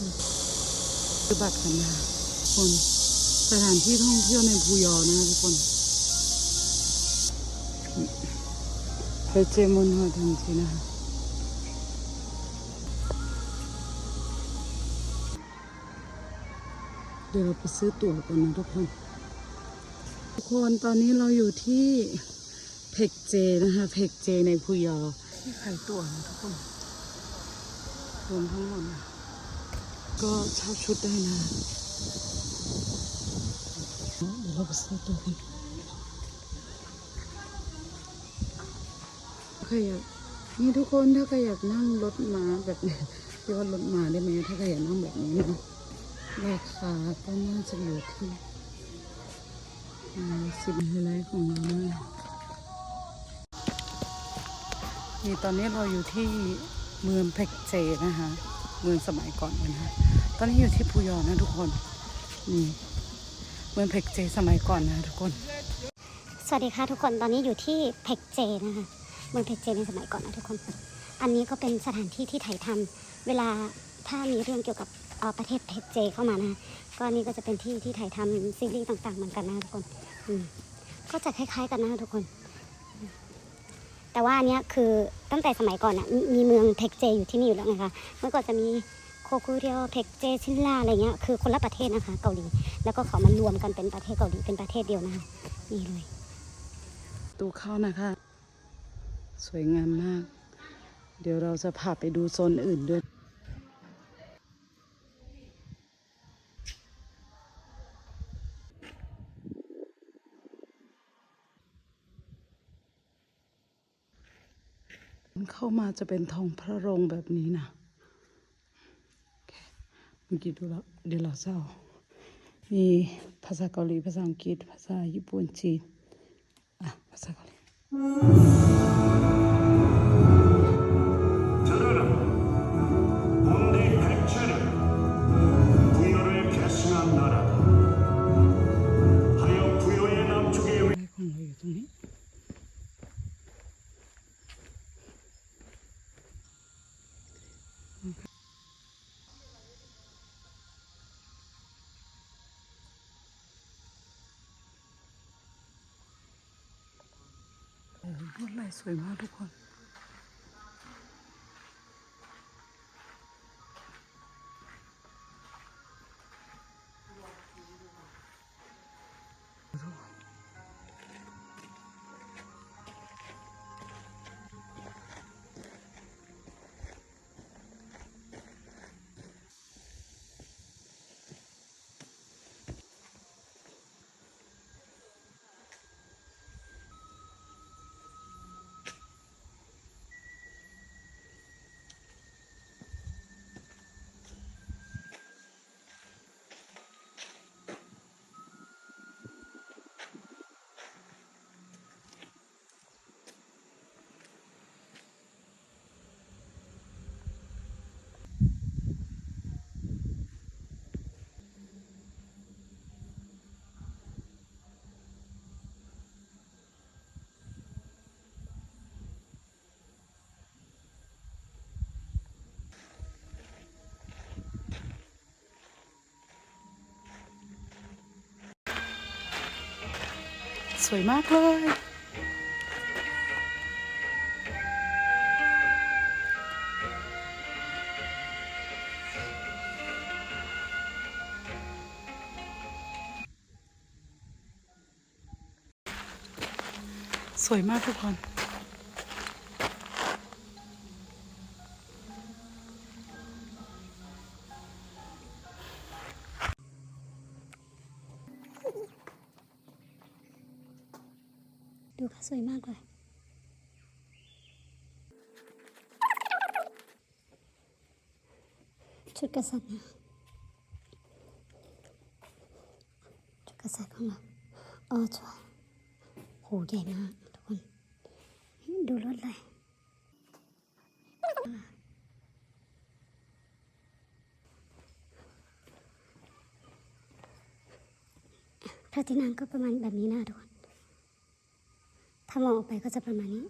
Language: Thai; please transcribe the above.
คือบัตรกันนะคนสถานที่ท่องเที่ยวในภูยอนะทุกคนเพเจมุนหัวทันทีนะคะเดี๋ยวเราไปซื้อตั๋วกันนะทุกคน ทุกคนตอนนี้เราอยู่ที่เพกเจนะคะเพกเจในภูยอที่ขายตั๋วนะทุกคนรวมทั้งหมดนะ ก็เช่าชุดได้นะเดี๋ยวเราไปซื้อตัวกันใครอยากนี่ทุกคนถ้าใครอยากนั่งรถม้าแบบนี้ยกว่ารถม้าได้ไหมถ้าใครอยากนั่งแบบนี้นะราคาก็น่าจะอยู่ที่สิบไฮไลท์ของเราเลยนี่ตอนนี้เราอยู่ที่เมืองเพกเจนะคะ เมืองสมัยก่อนนะคะตอนนี้อยู่ที่พูยอนะทุกคนนี่เมืองเพกเจสมัยก่อนนะทุกคน สวัสดีค่ะทุกคนตอนนี้อยู่ที่เพกเจนะคะเมืองเพกเจในสมัยก่อนนะทุกคน อันนี้ก็เป็นสถานที่ที่ถ่ายทำเวลาถ้ามีเรื่องเกี่ยวกับอ่อประเทศเพกเจเข้ามานะก็นนี่ก็จะเป็นที่ที่ถ่ายทำซีรีส์ต่างๆเหมือนกันนะทุกคนก็จะคล้ายๆกันนะทุกคน แต่ว่าอันเนี้ยคือตั้งแต่สมัยก่อนน่ะมีมีเมืองเพกเจอยู่ที่นี่อยู่แล้วไงคะเมื่อก่อนจะมีโคคุเรียวเพกเจชินล่าอะไรเงี้ยคือคนละประเทศนะคะ เกาหลีแล้วก็เขามารวมกันเป็นประเทศเกาหลีเป็นประเทศเดียวนะคะนี่เลยตูเข้านะคะ สวยงามมาก เดี๋ยวเราจะพาไปดูโซนอื่นด้วย นเข้ามาจะเป็นทองพระโรงแบบนี้นะเมื่อกี้ดูแล้วเดี๋ยวเราจะร้ามีภาษาเกาหลีภาษาอังกฤษ ภาษาญี่ปุ่นจีนอะภาษาเกาหลีตรงนี้ ลวดลายสวยมากทุกคน สวยมากเลย สวยมากทุกคน ค่ะสวยมากเลย ชุดกษัตริย์นะชุดกษัตริย์ของเราเออสวยโหใหญ่มากทุกคน ดูรถเลยพระที่นั่งก็ประมาณแบบนี้นะทุกคน ถ้ามองออกไปก็จะประมาณนี้